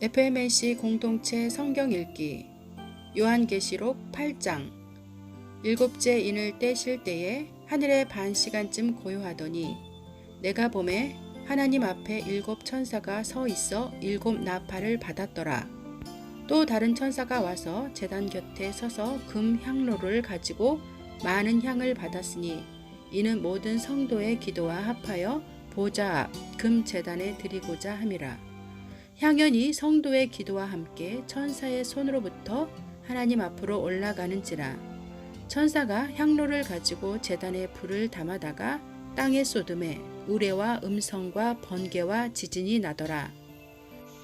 FMNC 공동체 성경 읽기 요한계시록 8장 일곱째 인을 떼실 때에 하늘에 반 시간쯤 고요하더니 내가 봄에 하나님 앞에 일곱 천사가 서 있어 일곱 나팔을 받았더라. 또 다른 천사가 와서 제단 곁에 서서 금 향로를 가지고 많은 향을 받았으니 이는 모든 성도의 기도와 합하여 보좌 앞금 제단에 드리고자 함이라. 향연이 성도의 기도와 함께 천사의 손으로부터 하나님 앞으로 올라가는지라. 천사가 향로를 가지고 제단에 불을 담아다가 땅에 쏟음에 우레와 음성과 번개와 지진이 나더라.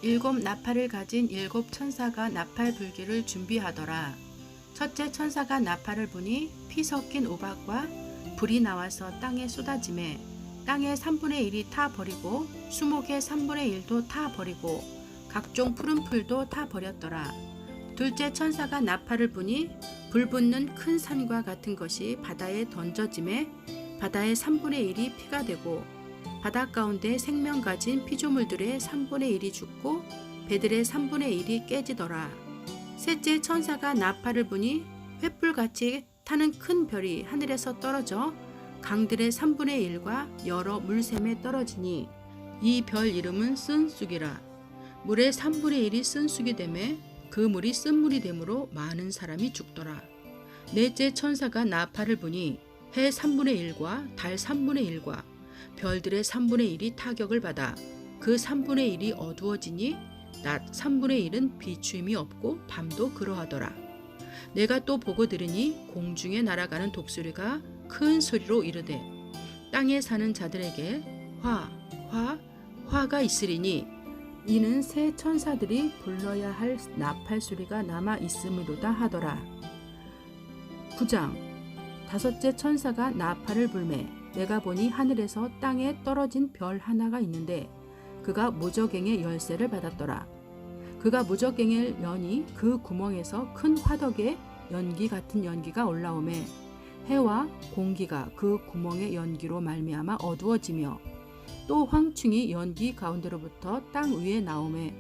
일곱 나팔을 가진 일곱 천사가 나팔 불기를 준비하더라. 첫째 천사가 나팔을 부니 피 섞인 우박과 불이 나와서 땅에 쏟아짐에 땅의 3분의 1이 타 버리고 수목의 3분의 1도 타 버리고 각종 푸른 풀도 타 버렸더라. 둘째 천사가 나팔을 부니 불 붙는 큰 산과 같은 것이 바다에 던져짐에 바다의 3분의 1이 피가 되고 바다 가운데 생명 가진 피조물들의 3분의 1이 죽고 배들의 3분의 1이 깨지더라. 셋째 천사가 나팔을 부니 횃불같이 타는 큰 별이 하늘에서 떨어져 강들의 3분의 1과 여러 물샘에 떨어지니 이 별 이름은 쓴쑥이라. 물의 3분의 1이 쓴쑥이 되매 그 물이 쓴물이 되므로 많은 사람이 죽더라. 넷째 천사가 나팔을 부니 해 3분의 1과 달 3분의 1과 별들의 3분의 1이 타격을 받아 그 3분의 1이 어두워지니 낮 3분의 1은 비추임이 없고 밤도 그러하더라. 내가 또 보고 들으니 공중에 날아가는 독수리가 큰 소리로 이르되 땅에 사는 자들에게 화, 화, 화가 있으리니 이는 새 천사들이 불러야 할 나팔 소리가 남아 있음이로다 하더라. 9장 다섯째 천사가 나팔을 불매 내가 보니 하늘에서 땅에 떨어진 별 하나가 있는데 그가 무적행의 열쇠를 받았더라. 그가 무적행을 여니 그 구멍에서 큰 화덕에 연기 같은 연기가 올라오매 해와 공기가 그 구멍의 연기로 말미암아 어두워지며 또 황충이 연기 가운데로부터 땅 위에 나오매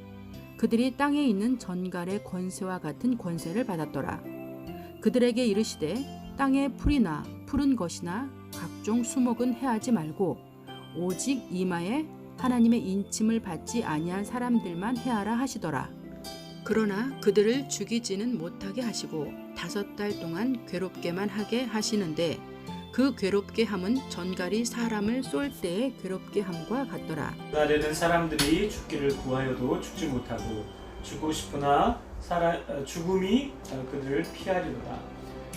그들이 땅에 있는 전갈의 권세와 같은 권세를 받았더라. 그들에게 이르시되 땅에 풀이나 푸른 것이나 각종 수목은 해하지 말고 오직 이마에 하나님의 인침을 받지 아니한 사람들만 해하라 하시더라. 그러나 그들을 죽이지는 못하게 하시고 다섯 달 동안 괴롭게만 하게 하시는데 그 괴롭게 함은 전갈이 사람을 쏠 때의 괴롭게 함과 같더라. 날에는 사람들이 죽기를 구하여도 죽지 못하고 죽고 싶으나 살아, 어, 죽음이 어, 그들을 피하리로다.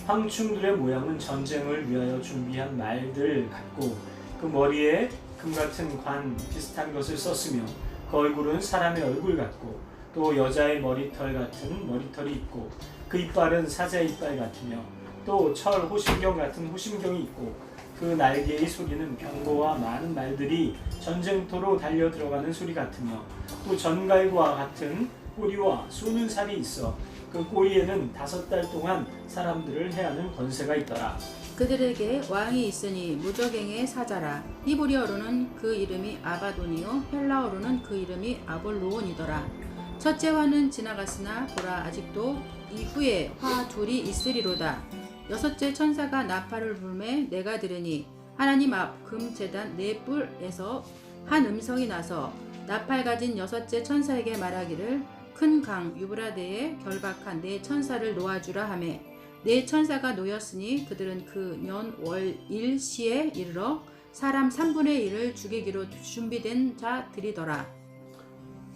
황충들의 모양은 전쟁을 위하여 준비한 말들 같고 그 머리에 금 같은 관 비슷한 것을 썼으며 그 얼굴은 사람의 얼굴 같고 또 여자의 머리털 같은 머리털이 있고 그 이빨은 사자의 이빨 같으며 또 철 호심경 같은 호심경이 있고 그 날개의 소리는 병거와 많은 말들이 전쟁터로 달려 들어가는 소리 같으며 또 전갈과 같은 꼬리와 쏘는 살이 있어 그 꼬리에는 다섯 달 동안 사람들을 해하는 권세가 있더라. 그들에게 왕이 있으니 무적행의 사자라. 히브리어로는 그 이름이 아바돈이요 헬라어로는 그 이름이 아볼로온이더라. 첫째 화는 지나갔으나 보라 아직도 이후에 화 둘이 있으리로다. 여섯째 천사가 나팔을 불매 내가 들으니 하나님 앞금 제단 네 뿔에서 한 음성이 나서 나팔 가진 여섯째 천사에게 말하기를 큰 강 유브라데에 결박한 네 천사를 놓아주라 하매 네 천사가 놓였으니 그들은 그 년월 일시에 이르러 사람 3분의 1을 죽이기로 준비된 자들이더라.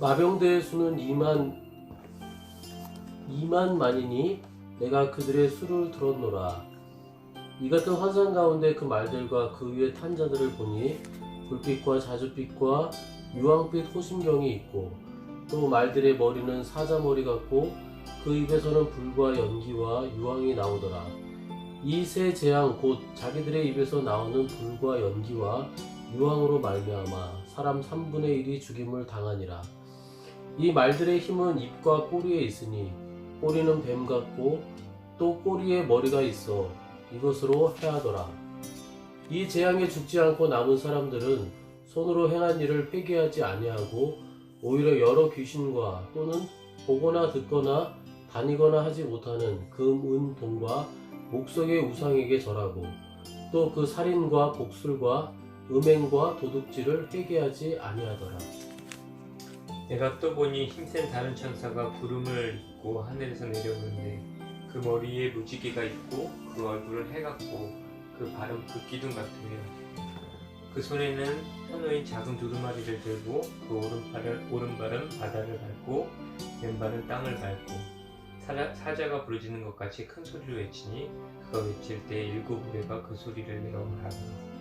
마병대의 수는 2만 2만 만이니 내가 그들의 수를 들었노라. 이 같은 환상 가운데 그 말들과 그 위에 탄 자들을 보니 불빛과 자줏빛과 유황빛 호심경이 있고 또 말들의 머리는 사자 머리 같고 그 입에서는 불과 연기와 유황이 나오더라. 이 세 재앙 곧 자기들의 입에서 나오는 불과 연기와 유황으로 말미암아 사람 3분의 1이 죽임을 당하니라. 이 말들의 힘은 입과 꼬리에 있으니 꼬리는 뱀 같고 또 꼬리에 머리가 있어 이것으로 해하더라. 이 재앙에 죽지 않고 남은 사람들은 손으로 행한 일을 회개하지 아니하고 오히려 여러 귀신과 또는 보거나 듣거나 다니거나 하지 못하는 금, 은, 동과 목석의 우상에게 절하고 또 그 살인과 복술과 음행과 도둑질을 회개하지 아니하더라. 내가 또 보니 힘센 다른 천사가 구름을 입고 하늘에서 내려오는데 그 머리에 무지개가 있고 그 얼굴은 해 같고 그 발은 불기둥 같으며 그 손에는 현호인 작은 두루마리를 들고 그 오른발은, 오른발은 바다를 밟고 왼발은 땅을 밟고 사자, 사자가 부르짖는 것 같이 큰 소리로 외치니 그가 외칠 때 일곱 우레가 그 소리를 내어 말하더라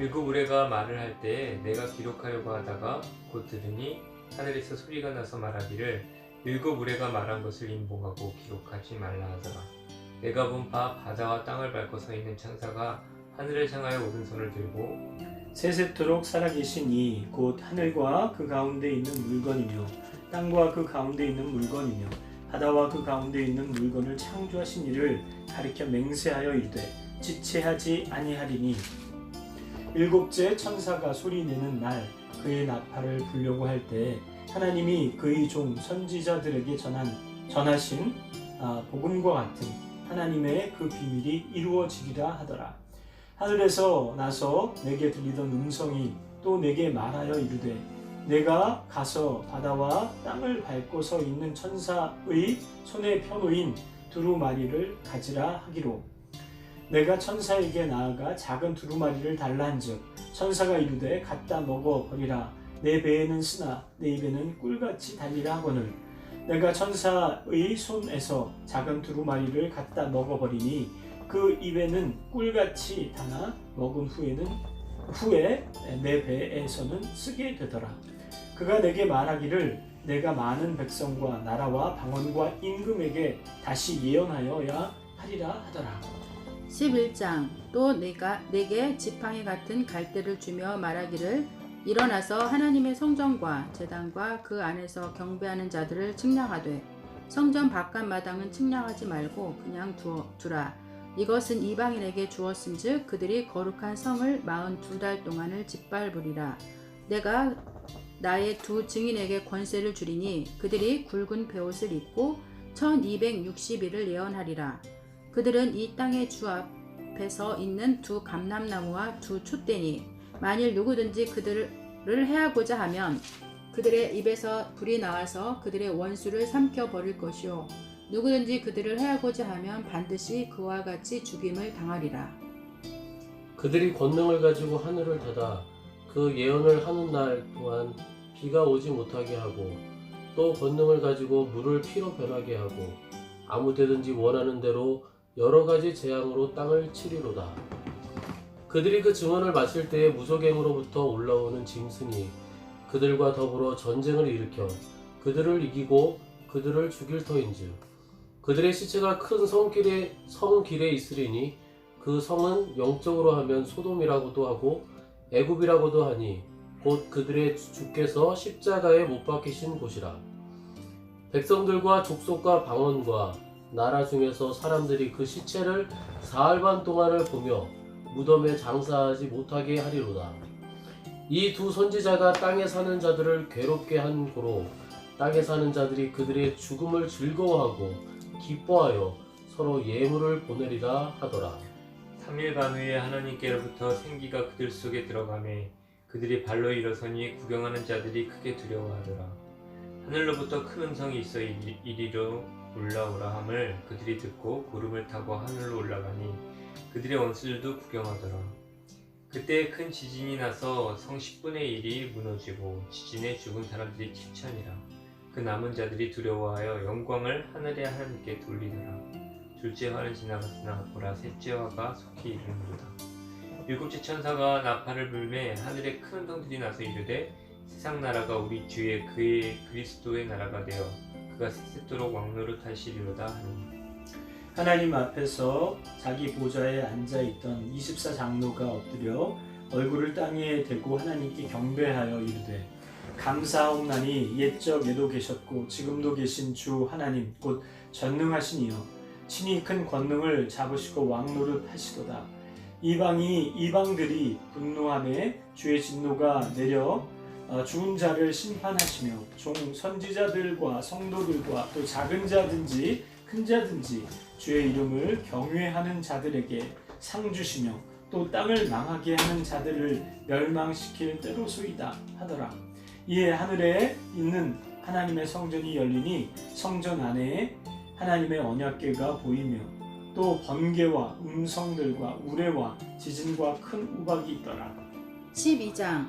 일곱 우레가 말을 할때 내가 기록하려고 하다가 곧 들으니 하늘에서 소리가 나서 말하기를 일곱 우레가 말한 것을 인봉하고 기록하지 말라 하더라. 내가 본 바 바다와 땅을 밟고 서 있는 천사가 하늘을 향하여 오른손을 들고 세세토록 살아계신 이 곧 하늘과 그 가운데 있는 물건이며 땅과 그 가운데 있는 물건이며 바다와 그 가운데 있는 물건을 창조하신 이를 가리켜 맹세하여 이르되 지체하지 아니하리니 일곱째 천사가 소리내는 날 그의 나팔을 불려고 할 때 하나님이 그의 종 선지자들에게 전한 전하신 아, 복음과 같은 하나님의 그 비밀이 이루어지리라 하더라. 하늘에서 나서 내게 들리던 음성이 또 내게 말하여 이르되 내가 가서 바다와 땅을 밟고 서 있는 천사의 손에 펴놓인 두루마리를 가지라 하기로 내가 천사에게 나아가 작은 두루마리를 달라 한즉 천사가 이르되 갖다 먹어 버리라 내 배에는 쓰나 내 입에는 꿀같이 달리라 하거늘 내가 천사의 손에서 작은 두루마리를 갖다 먹어 버리니 그 입에는 꿀같이 다나 먹은 후에는 후에 내 배에서는 쓰게 되더라. 그가 내게 말하기를 내가 많은 백성과 나라와 방언과 임금에게 다시 예언하여야 하리라 하더라. 11장 또 내가 내게 지팡이 같은 갈대를 주며 말하기를 일어나서 하나님의 성전과 제단과 그 안에서 경배하는 자들을 측량하되 성전 바깥 마당은 측량하지 말고 그냥 두어, 두라. 이것은 이방인에게 주었은즉 그들이 거룩한 성을 마흔 두 달 동안을 짓밟으리라. 내가 나의 두 증인에게 권세를 주리니 그들이 굵은 베옷을 입고 1260일을 예언하리라 그들은 이 땅의 주 앞에서 있는 두 감람나무와 두 촛대니 만일 누구든지 그들을 해하고자 하면 그들의 입에서 불이 나와서 그들의 원수를 삼켜 버릴 것이요. 누구든지 그들을 해하고자 하면 반드시 그와 같이 죽임을 당하리라. 그들이 권능을 가지고 하늘을 닫아 그 예언을 하는 날 동안 비가 오지 못하게 하고 또 권능을 가지고 물을 피로 변하게 하고 아무 때든지 원하는 대로 여러 가지 재앙으로 땅을 치리로다. 그들이 그 증언을 마칠 때에 무속행으로부터 올라오는 짐승이 그들과 더불어 전쟁을 일으켜 그들을 이기고 그들을 죽일 터인즉 그들의 시체가 큰 성길에 성길에 있으리니 그 성은 영적으로 하면 소돔이라고도 하고 애굽이라고도 하니 곧 그들의 주께서 십자가에 못 박히신 곳이라 백성들과 족속과 방언과 나라 중에서 사람들이 그 시체를 사흘 반 동안을 보며 무덤에 장사하지 못하게 하리로다 이 두 선지자가 땅에 사는 자들을 괴롭게 한 고로 땅에 사는 자들이 그들의 죽음을 즐거워하고 기뻐하여 서로 예물을 보내리라 하더라 3일 반 후에 하나님께로부터 생기가 그들 속에 들어가매 그들이 발로 일어서니 구경하는 자들이 크게 두려워하더라. 하늘로부터 큰 음성이 있어 이리- 이리로 올라오라 함을 그들이 듣고 구름을 타고 하늘로 올라가니 그들의 원수들도 구경하더라. 그때 큰 지진이 나서 성 10분의 1이 무너지고 지진에 죽은 사람들이 7천이라. 그 남은 자들이 두려워하여 영광을 하늘의 하나님께 돌리더라. 둘째 화는 지나갔으나 보라 셋째 화가 속히 이르는도다. 일곱째 천사가 나팔을 불매 하늘에 큰 음성들이 나서 이르되 세상 나라가 우리 주의 그의 그리스도의 나라가 되어 그가 세세토록 왕노릇 하시리로다 하니. 하나님 앞에서 자기 보좌에 앉아 있던 24장로가 엎드려 얼굴을 땅에 대고 하나님께 경배하여 이르되 감사하옵나니 옛적에도 계셨고 지금도 계신 주 하나님 곧 전능하시니여 친히 큰 권능을 잡으시고 왕노릇 하시도다. 이방이 이방들이 분노함에 주의 진노가 내려 어, 죽은 자를 심판하시며 종 선지자들과 성도들과 또 작은 자든지 큰 자든지 주의 이름을 경외하는 자들에게 상 주시며 또 땅을 망하게 하는 자들을 멸망시킬 때로소이다 하더라. 이에 하늘에 있는 하나님의 성전이 열리니 성전 안에 하나님의 언약궤가 보이며 또 번개와 음성들과 우레와 지진과 큰 우박이 있더라. 12장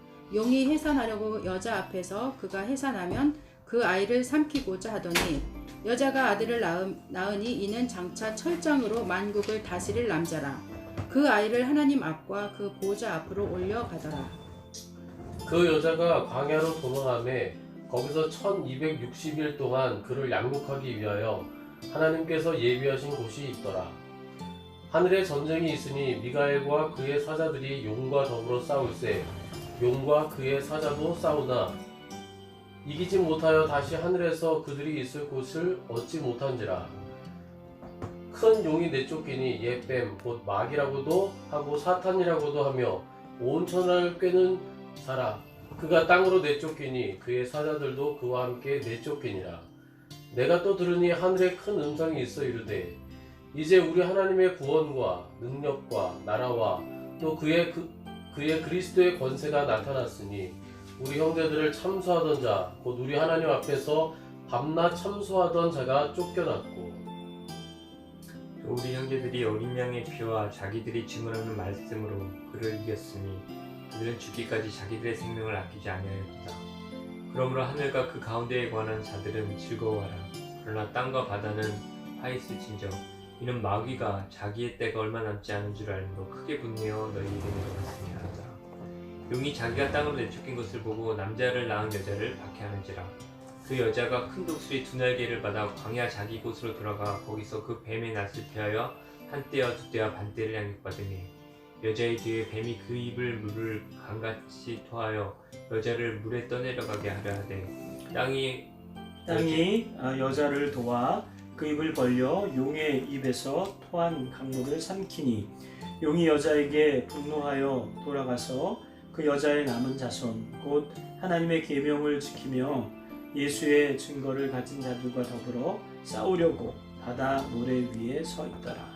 용이 해산하려고 여자 앞에서 그가 해산하면 그 아이를 삼키고자 하더니 여자가 아들을 낳으니 이는 장차 철장으로 만국을 다스릴 남자라. 그 아이를 하나님 앞과 그 보좌 앞으로 올려가더라. 그 여자가 광야로 도망함에 거기서 1260일 동안 그를 양육하기 위하여 하나님께서 예비하신 곳이 있더라. 하늘에 전쟁이 있으니 미가엘과 그의 사자들이 용과 더불어 싸울세 용과 그의 사자도 싸우나. 이기지 못하여 다시 하늘에서 그들이 있을 곳을 얻지 못한지라. 큰 용이 내쫓기니 옛뱀 곧 마귀라고도 하고 사탄이라고도 하며 온 천하를 꿰는 자라 그가 땅으로 내쫓기니 그의 사자들도 그와 함께 내쫓기니라. 내가 또 들으니 하늘에 큰 음성이 있어 이르되 이제 우리 하나님의 구원과 능력과 나라와 또 그의 그, 그의 그리스도의 권세가 나타났으니 우리 형제들을 참수하던 자 곧 우리 하나님 앞에서 밤낮 참수하던 자가 쫓겨났고 우리 형제들이 어린 양의 피와 자기들이 증언하는 말씀으로 그를 이겼으니 그들은 죽기까지 자기들의 생명을 아끼지 아니하였다. 그러므로 하늘과 그 가운데에 관한 자들은 즐거워하라. 그러나 땅과 바다는 화있을진저 이는 마귀가 자기의 때가 얼마 남지 않은 줄 알므로 크게 분내어 너희 이름으로 갔으니 하더라. 용이 자기가 땅으로 내쫓긴 것을 보고 남자를 낳은 여자를 박해하는지라. 그 여자가 큰 독수리 두 날개를 받아 광야 자기 곳으로 돌아가 거기서 그 뱀의 낯을 피하여 한 때와 두 때와 반 때를 양육받으니 여자의 뒤에 뱀이 그 입을 물을 강같이 토하여 여자를 물에 떠내려가게 하려 하되 땅이 땅이 아, 여자를 도와 그 입을 벌려 용의 입에서 토한 강물을 삼키니 용이 여자에게 분노하여 돌아가서 그 여자의 남은 자손 곧 하나님의 계명을 지키며 예수의 증거를 가진 자들과 더불어 싸우려고 바다 모래 위에 서 있더라.